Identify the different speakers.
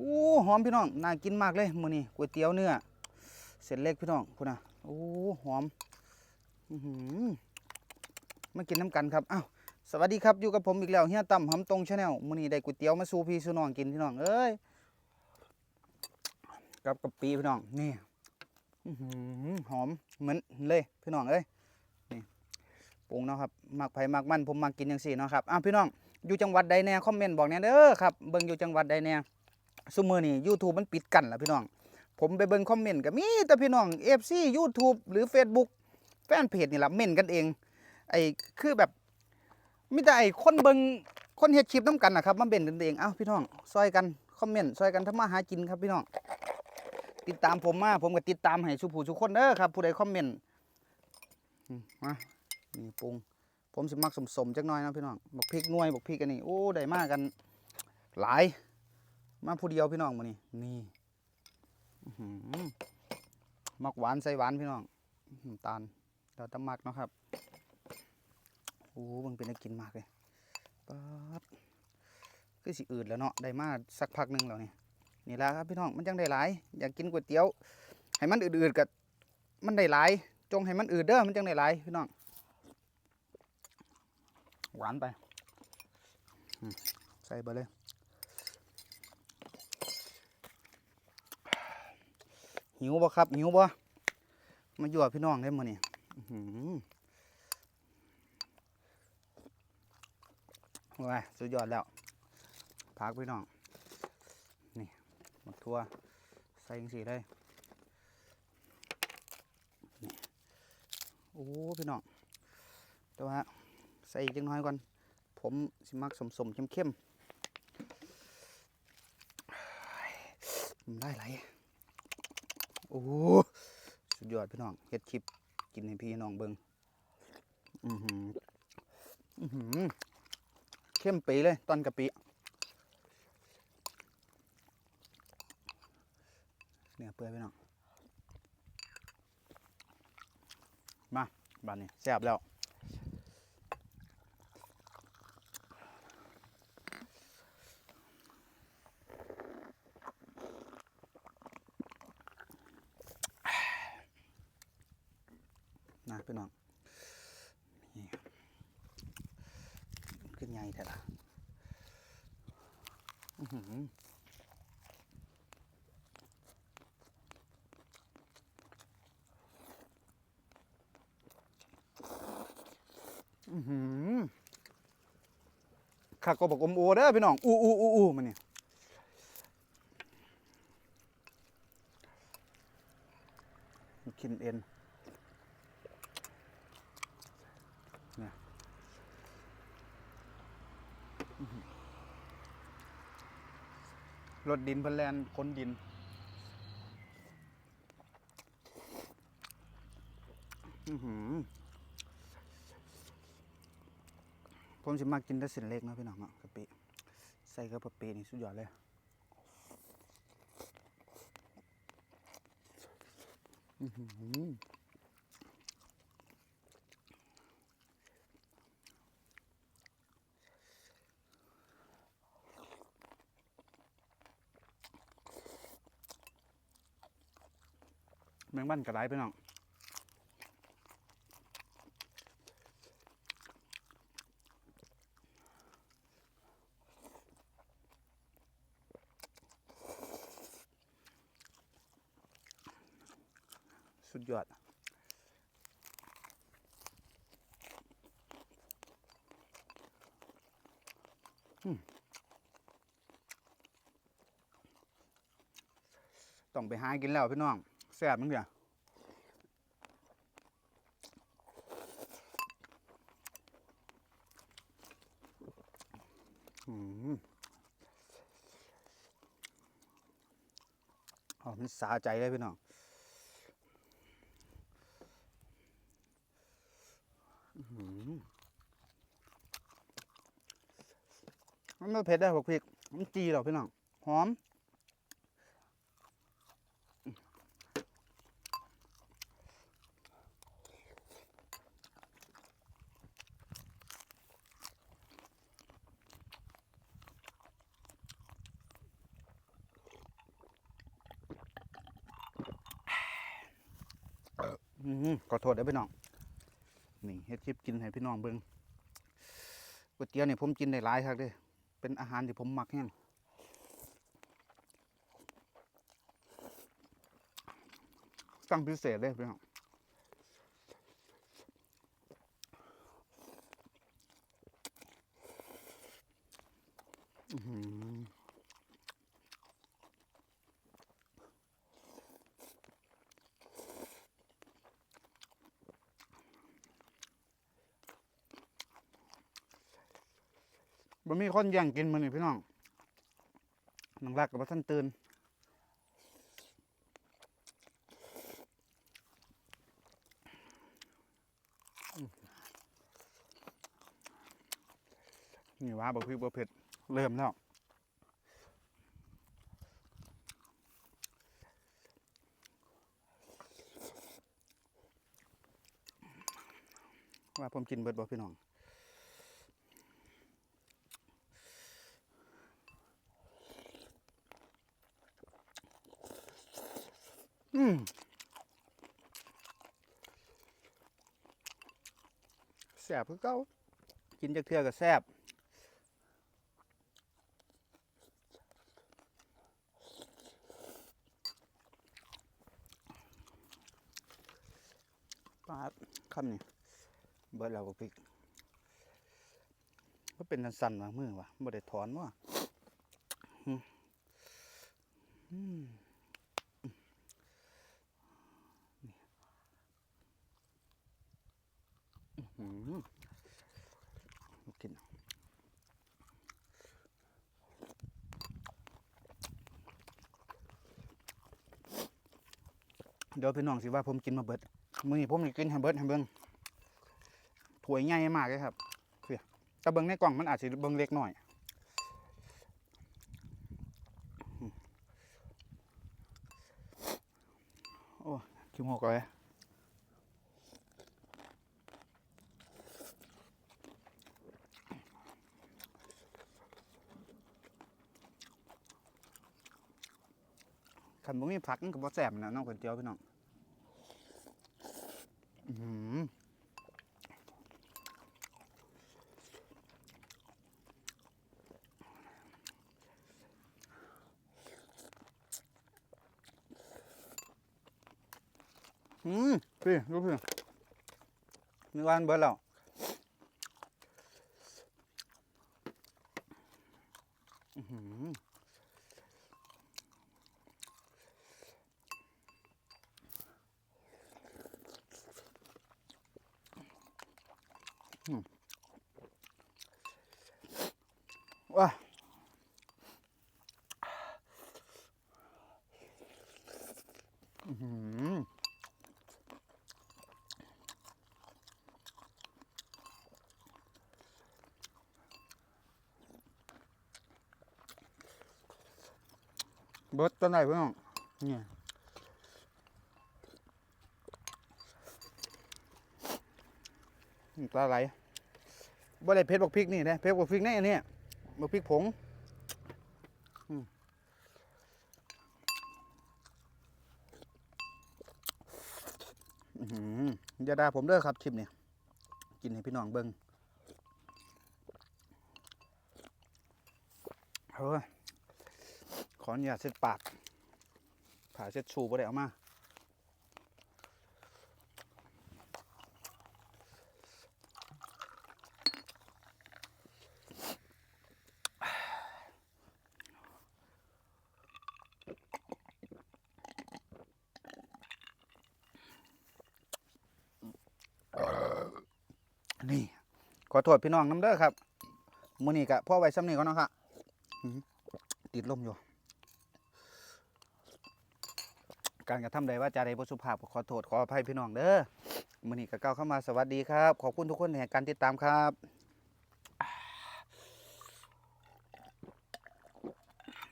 Speaker 1: อู้หอมพี่น้องน่ากินมากเลยมื้อนี้ก๋วยเตี๋ยวเนื้อเส้นเล็กพี่น้องคุณน่ะโอ้หอมมากินน้ำกันครับอ้าวสวัสดีครับอยู่กับผมอีกแล้วเฮียตั้มหำตรงชาแนลมื้อนี้ได้ก๋วยเตี๋ยวมาสู่พี่สู่น้องกินพี่น้องเอ้ยกับกะปิพี่น้องนี่หอมเหมือนเลยพี่น้องเอ้ยนี่ปรุงเนาะครับมักไผมักมันผมมักกินจังซี่เนาะครับอ้าวพี่น้องอยู่จังหวัดใดแน่คอมเมนต์บอกแน่เด้อครับเบิ่งอยู่จังหวัดใดแน่ ซุมือนี้ YouTube มันปิดกันล่ะพี่น้อง ผมไปเบิ่งคอมเมนต์ก็มีแต่พี่น้อง FC YouTube หรือ Facebook แฟนเพจนี่แหละเม่นกันเอง ไอ้คือแบบมีแต่ไอ้คนเบิ่งคนเฮ็ดคลิปนํกันนะครับมาเม่นกันเองเอ้าพี่น้องซอยกันคอมเมนต์ซอยกันทำมาหากินครับพี่น้องติดตามผมมาผมก็ติดตามให้สุผู้ทุคนเด้อครับ ผู้ใดคอมเมนต์มานี่ปรุง ผมสิมักสมๆจักหน่อยนะพี่น้องบักพริกน่วยบักพริกอันนี้โอ้ได้มากกัน หลาย มาผู้เดียวพี่น้องมื้อนี้นี่มักหวานใส่หวานพี่น้องน้ำตาลเราตะมักเนาะครับโอ้มันเป็นน่ากินมากเลยป๊าดคือสิอืดแล้วเนาะได้มาสักพักหนึงแล้วนี่นี่แหละครับพี่น้องมันจังได้หลาย อยากกินก๋วยเตี๋ยวให้มันอืดๆกับมันได้หลาย จงให้มันอืดเด้อมันจังได้หลายพี่น้องหวานไปใส่ไปเลย หิวบ่ครับ หิวบ่มาอยู่กับพี่น้องได้มื้อนี่ว้าสุดยอดแล้วพักพี่น้อง นี่หมกทั่วใส่จังสีเลยนี่โอ้พี่น้องแต่ว่าใส่จังน้อยก่อน ผมสิมักสมสมเข้มเข้มมันได้ไหล โอ้โหสุดยอดพี่น้องเฮ็ดคลิปกินให้พี่น้องเบิงอือหืออือหือเข้มปีเลยตอนกะปิเนี่ยเปื่อยพี่น้องมาบานนี้แซ่บแล้ว พี่น้องนี่ขึ้นใหญ่แท้ละอื้อหืออื้อหือข้าก็บอกอมโอเด้อพี่น้อง อูอูอูอูมันนี่กินเอ็น รถดินเพันแลนคนดิน อือหือผมจะมากินแต่ส้นเล็กนะพี่น้องเนาะกะปิใส่กับกะปินี่สุดยอดเลยอือหือ แมงบ้านกระไรพี่น้องสุดยอดต้องไปหากินแล้วพี่น้อง แซ่บมั้งเดียวอืมอ๋อมันสาใจเลยพี่น้องอื้อหือมันไม่เผ็ดได้หรอกพริก มันจีหรอกพี่น้อง หอม ขอโทษเด้พี่น้อง นี่เฮ็ดคลิปกินให้พี่น้องเบิ้งก๋วยเตี๋ยวนี่ผมกินได้หลายครับเด้เป็นอาหารที่ผมมักแห้งสั่งพิเศษเลยพี่น้อง บ่มีคนแย่งกินมื้อนี่พี่น้องน้องรักกับท่านตื่นนี่ว่าบะพริกบะเผ็ด เริ่มแล้วว่าผมกินเบิดบ่พี่น้อง อืมแซ่บคือเก่ากินจากเทือก็แซ่บปลาคำนี่เบิดแล้วก็พริกก็เป็นสั่นๆมามือวะบ่ได้ถอนว่ะอืมอืมอื้อหือลู กินเดี๋ยวพี่น้องสิว่าผมกินมาเบิดมือนี้ผมกินให้เบิดให้เบิ่งถ้วยใหญ่มากเลยครับเพื่อแต่เบิ่งในกล่องมันอาจจะเบิ่งเล็กหน่อยอืมโอ้คิมหกเลย ขันบ่มีผักมันก็บ่แซ่บนะน้องก๋วยเตี๋ยวพี่น้องอื้อหืออืมพี่ดูพี่นึกว่าอันเบิร์ดแล้วอื้อ ว้าเบิร์ดตัวไหนพี่น้องเนี่ยน้ำตาไหล บ่ได้เผ็ดบักพริกนี่นะเผ็ดบักพริกนี่อันนี้บักพริกผงอย่าด่าผมเด้อครับคลิปนี้กินให้พี่น้องเบิ่งเฮ้ยขออนุญาตเช็ดปากผ่าเช็ดชูบ่ได้เอามา นี่ ขอ โทษพี่น้องน้ำเด้อครับมื้อนี้กะพ่อไว้ซ้ำนี้ก็นเนาะครับติดลมอยู่ การกระทำใดว่าจะใดบ่สุภาพขอโทษขออภัยพี่น้องเด้อมื้อนี้ก็ก้าเข้ามาสวัสดีครับ ขอบคุณทุกคนในการติดตามครับ